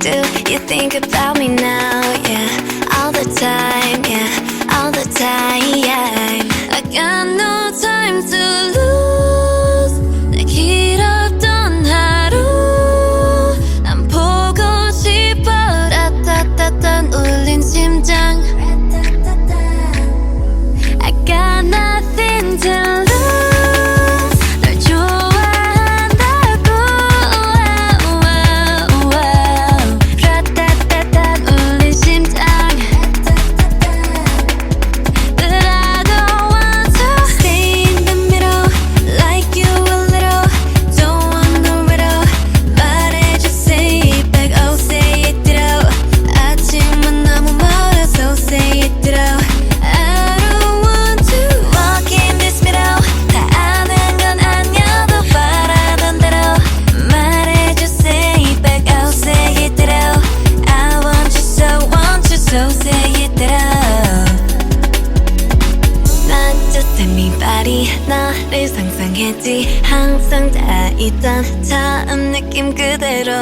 do you think about me now? Yeah, all the time, yeah, all the time, yeah. 말이 나를 상상했지. 항상 다 있던 처음 느낌 그대로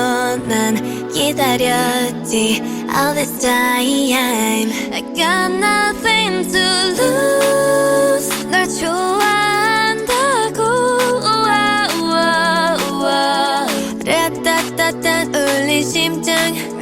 난 기다렸지. All this time I got nothing to lose. 널 좋아한다고. 우와 우와 우와. 라따따따 울린 심장.